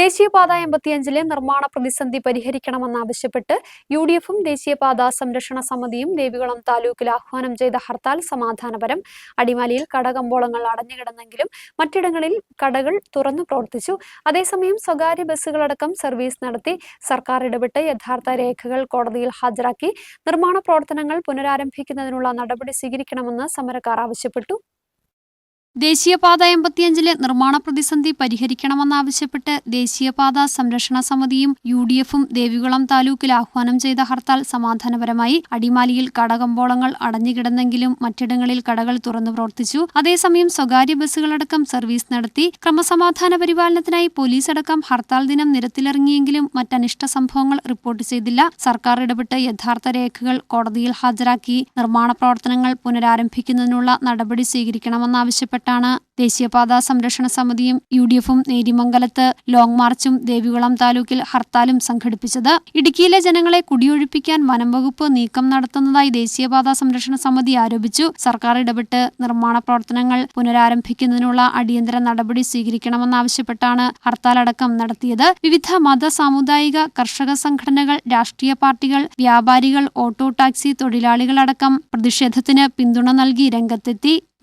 ദേശീയപാത എൺപത്തിയഞ്ചിലെ നിർമ്മാണ പ്രതിസന്ധി പരിഹരിക്കണമെന്നാവശ്യപ്പെട്ട് യു ഡി എഫും ദേശീയപാത സംരക്ഷണ സമിതിയും ദേവികുളം താലൂക്കിൽ ആഹ്വാനം ചെയ്ത ഹർത്താൽ സമാധാനപരം. അടിമാലിയിൽ കടകമ്പോളങ്ങൾ അടഞ്ഞുകിടന്നെങ്കിലും മറ്റിടങ്ങളിൽ കടകൾ തുറന്നു പ്രവർത്തിച്ചു. അതേസമയം സ്വകാര്യ ബസ്സുകളടക്കം സർവീസ് നടത്തി സർക്കാർ ഇടപെട്ട് യഥാർത്ഥ രേഖകൾ കോടതിയിൽ ഹാജരാക്കി. നിർമ്മാണ പ്രവർത്തനങ്ങൾ പുനരാരംഭിക്കുന്നതിനുള്ള നടപടി സ്വീകരിക്കണമെന്ന് സമരക്കാർ ആവശ്യപ്പെട്ടു. ദേശീയപാത എൺപത്തിയഞ്ചിലെ നിർമ്മാണ പ്രതിസന്ധി പരിഹരിക്കണമെന്നാവശ്യപ്പെട്ട് ദേശീയപാത സംരക്ഷണ സമിതിയും യു ഡി എഫും ദേവികുളം താലൂക്കിൽ ആഹ്വാനം ചെയ്ത ഹർത്താൽ സമാധാനപരമായി അടിമാലിയിൽ കടകമ്പോളങ്ങൾ അടഞ്ഞുകിടന്നെങ്കിലും മറ്റിടങ്ങളിൽ കടകൾ തുറന്നു പ്രവർത്തിച്ചു. അതേസമയം സ്വകാര്യ ബസ്സുകളടക്കം സർവീസ് നടത്തി. ക്രമസമാധാന പരിപാലനത്തിനായി പോലീസ് അടക്കം ഹർത്താൽ ദിനം നിരത്തിലിറങ്ങിയെങ്കിലും മറ്റനിഷ്ട സംഭവങ്ങൾ റിപ്പോർട്ട് ചെയ്തില്ല. സർക്കാർ ഇടപെട്ട് യഥാർത്ഥ രേഖകൾ കോടതിയിൽ ഹാജരാക്കി. നിർമ്മാണ പ്രവർത്തനങ്ങൾ പുനരാരംഭിക്കുന്നതിനുള്ള നടപടി സ്വീകരിക്കണമെന്നാവശ്യപ്പെട്ടാണ് ദേശീയപാത സംരക്ഷണ സമിതിയും യു ഡി എഫും നേരിമംഗലത്ത് ലോങ് മാർച്ചും ദേവികുളം താലൂക്കിൽ ഹർത്താലും സംഘടിപ്പിച്ചത്. ഇടുക്കിയിലെ ജനങ്ങളെ കുടിയൊഴിപ്പിക്കാൻ വനം വകുപ്പ് നീക്കം നടത്തുന്നതായി ദേശീയപാത സംരക്ഷണ സമിതി ആരോപിച്ചു. സർക്കാർ ഇടപെട്ട് നിർമ്മാണ പ്രവർത്തനങ്ങൾ പുനരാരംഭിക്കുന്നതിനുള്ള അടിയന്തര നടപടി സ്വീകരിക്കണമെന്നാവശ്യപ്പെട്ടാണ് ഹർത്താലടക്കം നടത്തിയത്. വിവിധ മത സാമുദായിക കർഷക സംഘടനകൾ രാഷ്ട്രീയ പാർട്ടികൾ വ്യാപാരികൾ ഓട്ടോ ടാക്സി തൊഴിലാളികളടക്കം പ്രതിഷേധത്തിന് പിന്തുണ നൽകി രംഗത്തെത്തി.